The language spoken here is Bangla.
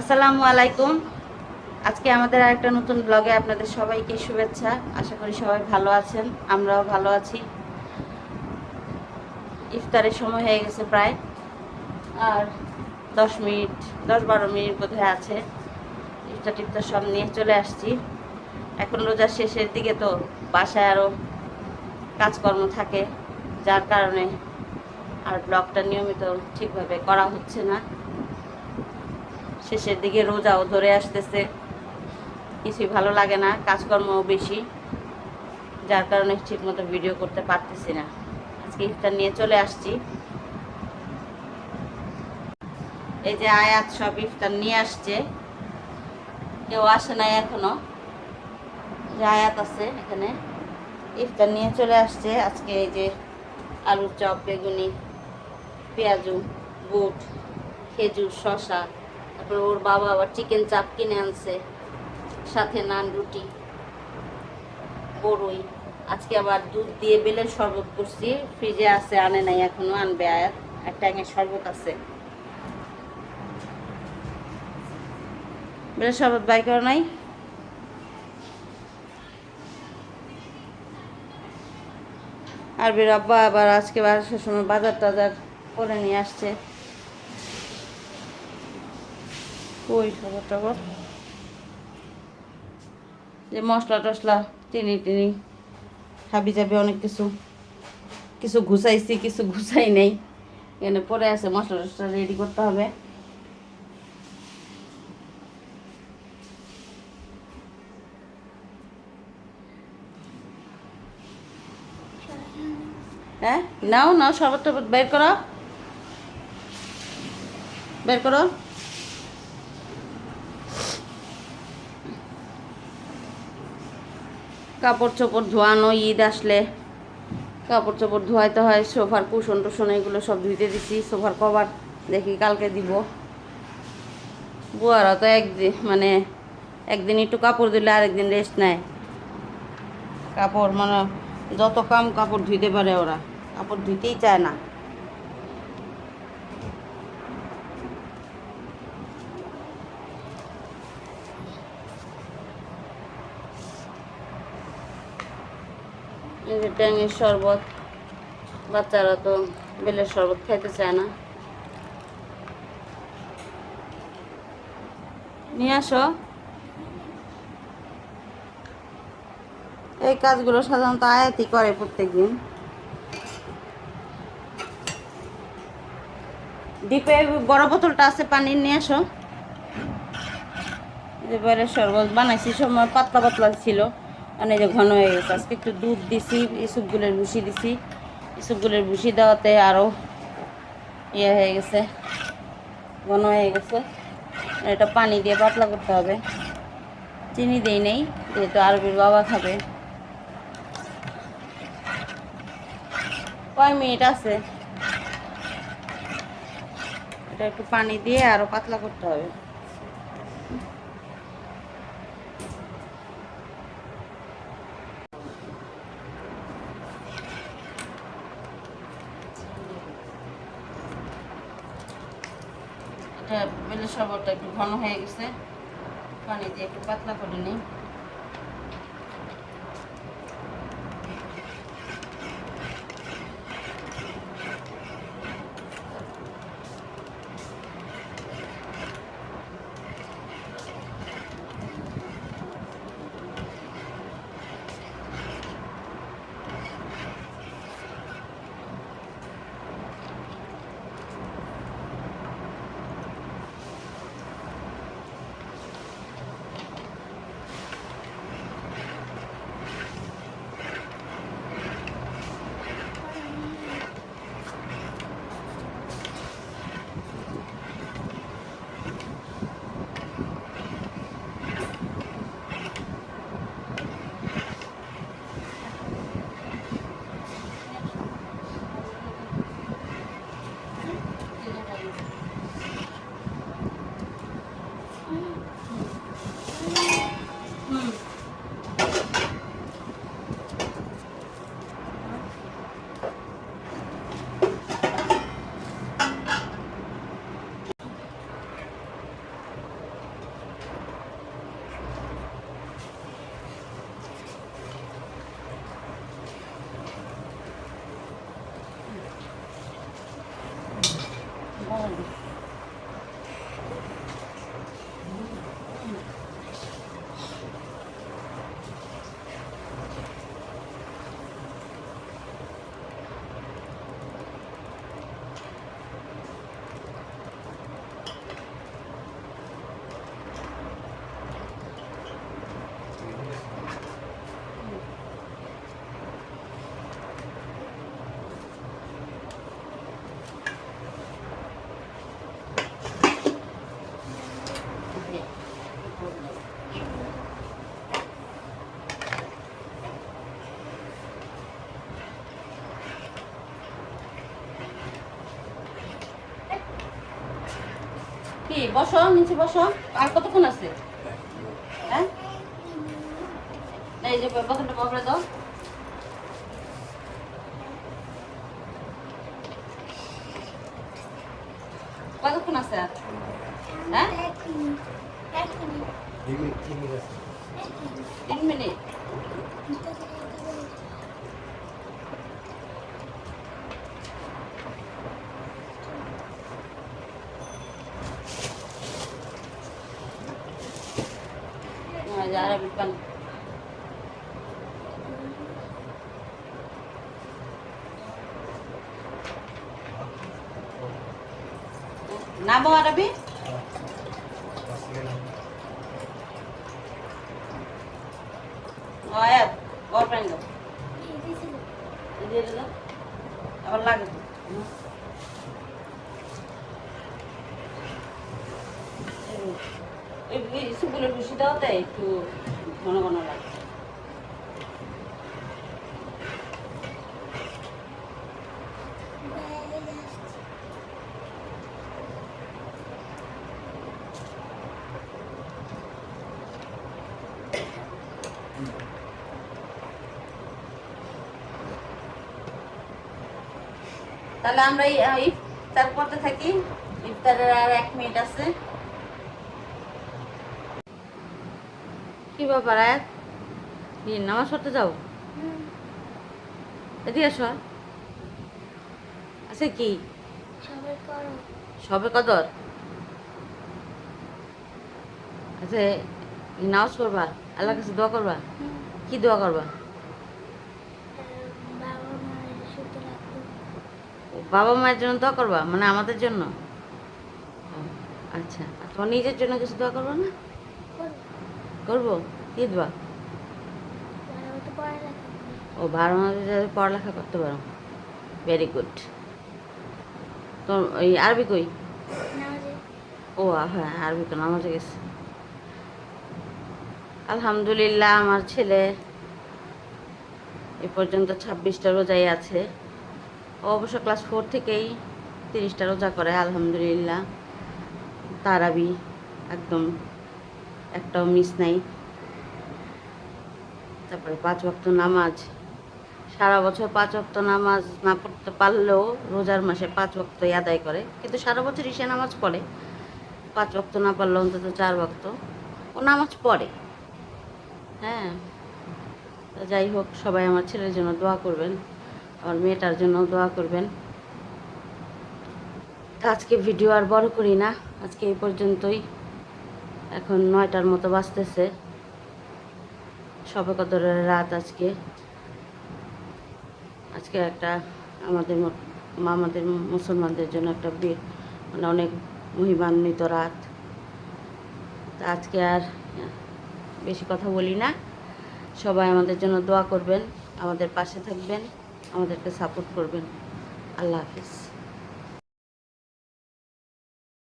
আসসালামু আলাইকুম। আজকে আমাদের আরেকটা নতুন ব্লগে আপনাদের সবাইকে শুভেচ্ছা। আশা করি সবাই ভালো আছেন, আমরাও ভালো আছি। ইফতারের সময় হয়ে গেছে প্রায়। আর দশ মিনিট, দশ বারো মিনিট বোধহয় আছে। ইফতার টিফতার সব নিয়ে চলে আসছি। এখন রোজার শেষের দিকে তো বাসায় আরও কাজকর্ম থাকে। যার কারণে আর ব্লগটা নিয়মিত ঠিকভাবে করা হচ্ছে না। শেষের দিকে রোজাও ধরে আসতেছে। কিছুই ভালো লাগে না, কাজকর্মও বেশি, যার কারণে ঠিকমতো ভিডিও করতে পারতেছি না। আজকে ইফতার নিয়ে চলে আসছি। এই যে আয়াত সব ইফতার নিয়ে আসছে। কেউ আসে নাই এখনও। যে আয়াত আছে এখানে। ইফতার নিয়ে চলে আসছে। আজকে এই যে আলুর চপ, বেগুনি, পেঁয়াজু, বুট, খেজুর শশা তারপরে ওর বাবা আবার চিকেন চাপ কিনে আনছে, সাথে নান, রুটি, বড়ই। আজকে আবার দুধ দিয়ে বেলের শরবত করছি, ফ্রিজে আছে, আনে নাই, এখনও আনবে আয়াত এক ট্যাঙের শরবত আছে। বেলের শরবত বাই করো নাই? আর বের আব্বা আবার আজকে বাসার সময় বাজার টাজার করে নিয়ে আসছে। ওই খবর টবর যে মশলা টশলা চিনি টিনি, হাবি যাবে অনেক কিছু। কিছু ঘুষাইছি, কিছু ঘুষাই নেই। এখানে পরে আছে, মশলা টশলা রেডি করতে হবে। হ্যাঁ? নাও নাও, শরবত টরবত বের করো। বের করো। কাপড় চোপড় ধোয়ানো, ঈদ আসলে কাপড় চোপড় ধোয়াইতে হয়, সোফার কুশন টুসন এগুলো সব ধুইতে দিছি, সোফার কভার দেখি কালকে দিব। বুয়ারা তো একদিন মানে একদিন একটু কাপড় দিলে আরেকদিন রেস্ট নেয়। কাপড় মানে যত কাম কাপড় ধুইতে পারে ওরা, কাপড় ধুইতেই চায় না। ট্যাঙের শরবত, বাচ্চারা তো বেলের শরবত খাইতে চায় না। নিয়ে আসো। এই কাজগুলো সাধারণত আয়াতি করে প্রত্যেকদিন। ডিপে বড় বোতলটা আছে পানি নিয়ে আসো। এবারে শরবত বানাইছি, সময় পাতলা পাতলা ছিল। মানে যে ঘন হয়ে গেছে। আজকে একটু দুধ দিছি ইসুপগুলের ভুসি দিছি। ইসুপগুলের ভুসি দেওয়াতে আরও ইয়ে হয়ে গেছে, ঘন হয়ে গেছে। এটা পানি দিয়ে পাতলা করতে হবে। চিনি দিই নেই, যেহেতু আরবির বাবা খাবে। কয় মিনিট আছে? এটা একটু পানি দিয়ে আরও পাতলা করতে হবে। এটা বেলে শরবতটা একটু ঘন হয়ে গেছে। পানি দিয়ে একটু পাতলা করে নিই। বসো নিচে বসো। আর কতক্ষণ আছে? হ্যাঁ? এই যে বোতলটা বাবরে দাও। কতক্ষণ আছে আর? হ্যাঁ? তিন মিনিট। হ্যাঁ, যে আরবি পান নামও আরবি ও আয়াত বল পানি দাও দিয়ে দাও আবার লাগে তো। হুম। তাই একটু ঘন ঘন লাগে। তাহলে আমরা ইফতার করতে থাকি। ইফতারের আর এক মিনিট আছে। কি ব্যাপার এক কি নামাজ পড়তে যাও। এদিকে আসো আচ্ছা কি? সবে কদর। আচ্ছা নামাজ পড়বা আল্লাহর কাছে দোয়া করবা? কি দোয়া করবা? বাবা মায়ের জন্য দোয়া করবা? মানে আমাদের জন্য? আচ্ছা আর তোমার নিজের জন্য কিছু দোয়া করবা না? করব? কি দোয়া ও, বারো মাসে পড়ালেখা করতে পারো। ভেরি গুড তো ওই আরবি কই? ও হ্যাঁ আরবি তো নামাজে গেছে। আলহামদুলিল্লাহ, আমার ছেলে এ পর্যন্ত ছাব্বিশটা রোজাই আছে। ও অবশ্য ক্লাস ফোর থেকেই তিরিশটা রোজা করে, আলহামদুলিল্লাহ। তারাবি, একদম। একটাও মিস নাই। তারপরে পাঁচ ওয়াক্ত নামাজ। সারা বছর পাঁচ ওয়াক্ত নামাজ না পড়তে পারলেও রোজার মাসে পাঁচ ওয়াক্ত আদায় করে। কিন্তু সারা বছর ইসে নামাজ পড়ে। পাঁচ ওয়াক্ত না পারলে অন্তত চার ওয়াক্ত। ও নামাজ পড়ে। হ্যাঁ। যাই হোক, সবাই আমার ছেলের জন্য দোয়া করবেন। আমার মেয়েটার জন্য দোয়া করবেন। আজকে ভিডিও আর বড় করি না। আজকে এই পর্যন্তই। এখন নয়টার মতো বাজতেছে। সবে কদরের রাত আজকে। আজকে একটা আমাদের আমাদের মুসলমানদের জন্য একটা মানে অনেক মহিমান্বিত রাত। তা আজকে আর বেশি কথা বলি না। সবাই আমাদের জন্য দোয়া করবেন, আমাদের পাশে থাকবেন, আমাদেরকে সাপোর্ট করবেন। আল্লাহ হাফিজ।